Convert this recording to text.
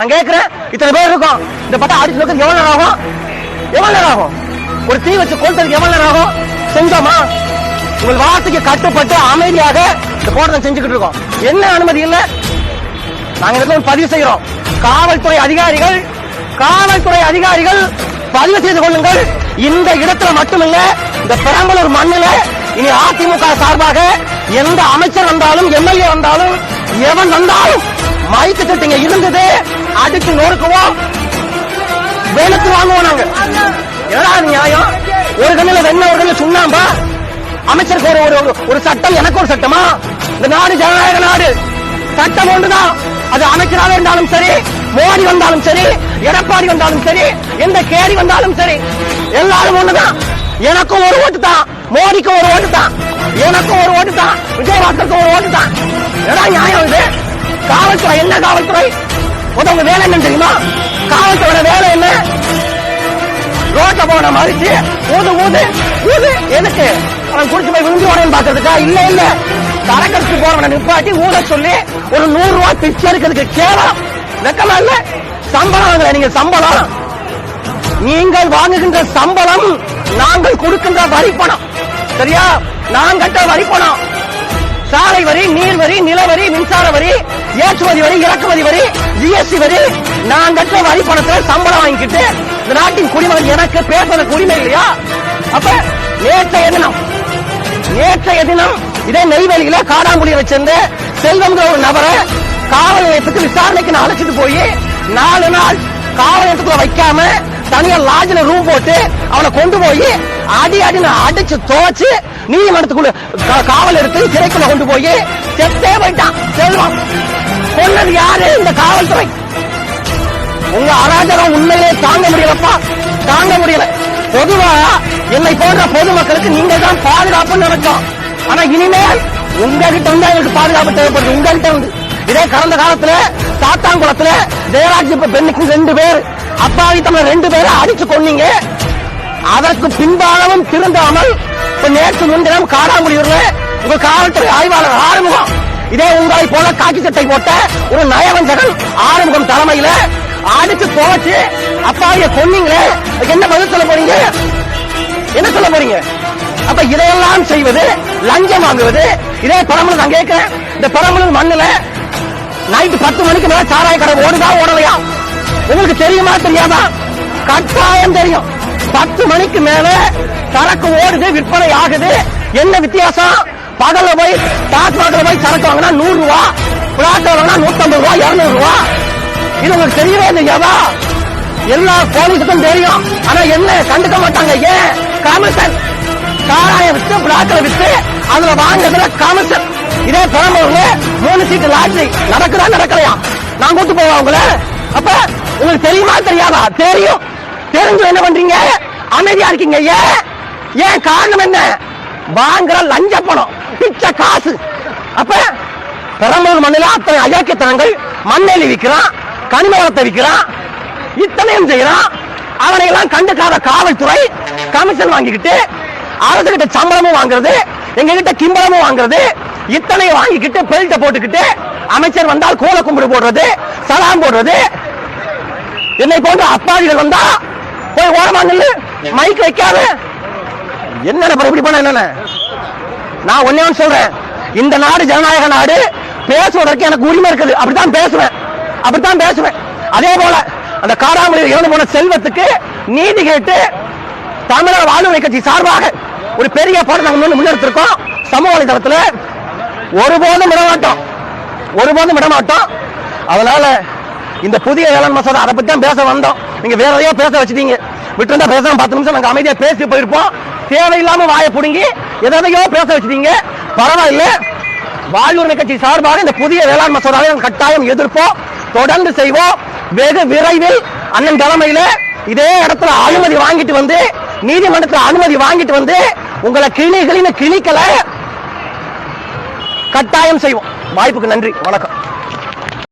நான் கேட்கிறேன் இத்தனை பேர் இருக்கோம். இந்த பட்டம் அடிச்சு நோக்கம் எவ்வளவு நேரம் ஆகும் எவ்வளவு நேரம் ஆகும் ஒரு தீ வச்சு கொளுத்துறதுக்கு எவ்வளவு நேரம் ஆகும் செஞ்சோமா உங்கள் வார்த்தைக்கு கட்டுப்பட்டு அமைதியாக இந்த போராட்டம் செஞ்சுக்கிட்டு இருக்கோம். என்ன அனுமதி இல்ல? நாங்க இதுல பதிவு செய்கிறோம் காவல்துறை அதிகாரிகள் காவல்துறை அதிகாரிகள் பதிவு செய்து கொள்ளுங்கள். இந்த இடத்துல மட்டுமில்ல இந்த பெரம்பலூர் மண்ணில இனி அதிமுக சார்பாக எந்த அமைச்சர் வந்தாலும் எம்எல்ஏ வந்தாலும் எவன் வந்தாலும் மைக்கு சட்டிங்க இருந்தது. அடிச்சு நொறுக்குவோம் வேலைக்கு வாங்குவோம் நாங்க. என்னடா நியாயம்? ஒரு கண்ணுல வெண்ண ஒரு கண்ணில் சுண்ணாம்பா? அமைச்சருக்கு ஒரு ஒரு ஒரு சட்டம் எனக்கு ஒரு சட்டமா? இந்த நாடு ஜனநாயக நாடு. சட்டம் ஒன்றுதான் அது அமைச்சராக இருந்தாலும் சரி மோடி வந்தாலும் சரி எடப்பாடி வந்தாலும் சரி எந்த கேரி வந்தாலும் சரி எல்லாரும் ஒண்ணுதான் எனக்கும் ஒரு ஓட்டு தான். மோடிக்கும் ஒரு ஓட்டு தான். எனக்கும் ஒரு ஓட்டு தான். விஜயபாஸ்கருக்கும் ஒரு ஓட்டு தான். என்னடா நியாயம் இது? காவல்துறை என்ன காவல்துறை? உங்க வேலை என்ன தெரியுமா? காவல்துறை வேலை என்ன? ரோட்ல போன மறிச்சு ஊது ஊது ஊது. எதுக்கு? அவன் குடிச்சு போய் விழுந்து உடனே பாக்குறதுக்கா இல்ல இல்ல. தரக்கடிச்சு போறவனை நிப்பாட்டி ஊத சொல்லி ஒரு நூறு ரூபாய் பிச்சை எடுக்கிறதுக்கு கேவலம். வெக்கமா இல்ல? சம்பளம் வாங்கல நீங்க சம்பளம். நீங்கள் வாங்குகின்ற சம்பளம் நாங்கள் கொடுக்கின்ற வரி பணம் சரியா? நான் கட்ட வரி பணம் சாலை வரி நீர் வரி நிலவரி மின்சார வரி ஏற்றுமதி வரி இறக்குமதி வரி ஜிஎஸ்டி வரி நான் கட்ட வரி பணத்துல சம்பளம் வாங்கிக்கிட்டு இந்த நாட்டின் குடிமகன் எனக்கு பேசுறதுக்கு உரிமை இல்லையா? அப்ப நேற்றைய தினம் நேற்றைய தினம் இதே நெய்வேலியில காடாங்குடியை வச்சிருந்த செல்வம்ங்கிற ஒரு நபரை காவல் நிலையத்துக்கு விசாரணைக்கு நான் அழைச்சிட்டு போய் நாலு நாள் காவல் நிலையத்துக்குள்ள வைக்காம தனியா லாட்ஜ்ல ரூம் போட்டு அவனை கொண்டு போய் அடி அடி நான் அடிச்சு துவச்சு நீதிமன்றத்துக்குள்ள காவல் எடுத்து சிறைக்குள்ள கொண்டு போய் செத்தே போயிட்டான். செல்வம். கொன்னது யாரு? இந்த காவல்துறை. உங்க அராஜகம் உண்மையிலே தாங்க முடியலப்பா. தாங்க முடியல. பொதுவா என்னை போன்ற பொதுமக்களுக்கு நீங்க தான் பாதுகாப்பு நினைச்சோம். ஆனா இனிமேல் உங்ககிட்ட வந்து எங்களுக்கு பாதுகாப்பு தேவைப்படுது. உங்ககிட்ட வந்து. இதே கடந்த காலத்துல சாத்தாங்குளத்துல ஜெயராஜ் பெண்ணுக்கு ரெண்டு பேர். அப்பாவி தமிழர் ரெண்டு பேரை அடிச்சு கொன்னீங்க. அதற்கு பின்பாகவும் திருந்தாமல் இப்ப நேற்று முன்தினம் காடாங்குடியூர்ல உங்க காவல்துறை ஆய்வாளர் ஆறுமுகம் இதே உங்களை போல காக்கி சட்டை போட்ட ஒரு நயவஞ்சகன் ஆறுமுகம் தலைமையில அடிச்சு போச்சு அப்பாவிய கொன்னீங்களே என்ன பதில் சொல்ல போறீங்க? என்ன சொல்ல போறீங்க? அப்ப இதையெல்லாம் செய்வது லஞ்சம் வாங்குவது இதே பெரம்பலூர் நான் கேட்கிறேன். இந்த பெரம்பலூர் மண்ணுல நைட்டு பத்து மணிக்கு மேல சாராய கடை ஓடுதா ஓடலையா? உங்களுக்கு தெரியுமா தெரியாதா? கட்டாயம் தெரியும். பத்து மணிக்கு மேல சரக்கு ஓடுது விற்பனை ஆகுது. என்ன வித்தியாசம்? பகல்ல போய் டாஸ்மாக்ல போய் சரக்கு வாங்கினா நூறு ரூபா பிளாட் வாங்கினா நூத்தம்பது ரூபா இருநூறு ரூபா. இது உங்களுக்கு தெரியவே தெரியாதா? எல்லா போலீஸுக்கும் தெரியும். ஆனா என்ன கண்டுக்க மாட்டாங்க. ஏன்? கமிஷன் சாராய வித்து பிளாட்ல வித்து அதுல வாங்குறதுல கமிஷன் இதே பெரம்பூர்ல மூணு சீட்டு லாட்ரி நடக்குதா நடக்கலையா? நான் கூட்டு போவேன் உங்கள? உங்களுக்கு தெரியுமா தெரியாதா? தெரியும். தெரிஞ்சு என்ன பண்றீங்க? அமைதியா இருக்கீங்க ஏன்? ஏன் காரணம் என்ன? வாங்குற லஞ்ச பணம் பிச்சை காசு. அப்ப பெரம்பலூர் மண்ணில அத்தனை அயோக்கியத்தனங்கள் மண்ணெலி விற்கிறான் கனிம வளத்தை விற்கிறான் இத்தனையும் செய்யறான் அவனை எல்லாம் கண்டுக்காத காவல்துறை கமிஷன் வாங்கிக்கிட்டு அரசு கிட்ட சம்பளமும் வாங்குறது எங்க கிட்ட கிம்பளமும் வாங்குறது இத்தனை வாங்கிக்கிட்டு பெல்ட்டை போட்டுக்கிட்டு அமைச்சர் வந்தால் கோல கும்பிடு போடுறது சலாம் போடுறது என்னை போன்ற அப்பாவிகள் வந்தா போய் ஓரமா நில்லு மைக் வைக்காத. என்ன இப்படி பண்ண என்ன நான் ஒன்னே ஒன்று சொல்றேன். இந்த நாடு ஜனநாயக நாடு பேசுவதற்கு எனக்கு உரிமை இருக்குது. அப்படித்தான் பேசுவேன். அப்படித்தான் பேசுவேன். அதே போல அந்த காராமணியில் இறந்து போன செல்வத்துக்கு நீதி கேட்டு தமிழக வாழ்வுரை கட்சி சார்பாக ஒரு பெரிய பாடம் நாங்கள் முன்னெடுத்திருக்கோம். சமூக வலைதளத்தில் ஒருபோதும் விடமாட்டோம். ஒருபோதும் விடமாட்டோம். அதனால இந்த புதிய வேளாண் மசோதா அதை பத்தி தான் பேச வந்தோம். நீங்க வேற எதையோ பேச வச்சுட்டீங்க. விட்டுருந்தா பேசாம பத்து நிமிஷம் நாங்க அமைதியா பேசி போயிருப்போம். தேவையில்லாம வாயை புடுங்கி எதையோ பேச வச்சுட்டீங்க. பரவாயில்ல. வாழ்வுரிமை கட்சி சார்பாக இந்த புதிய வேளாண் மசோதாவை நாங்கள் கட்டாயம் எதிர்ப்போம். தொடர்ந்து செய்வோம். வெகு விரைவில் அண்ணன் தலைமையில இதே இடத்துல அனுமதி வாங்கிட்டு வந்து நீதிமன்றத்தில் அனுமதி வாங்கிட்டு வந்து உங்களை கிளிகளின் கிளிக்கலை கட்டாயம் செய்வோம். வாய்ப்புக்கு நன்றி. வணக்கம்.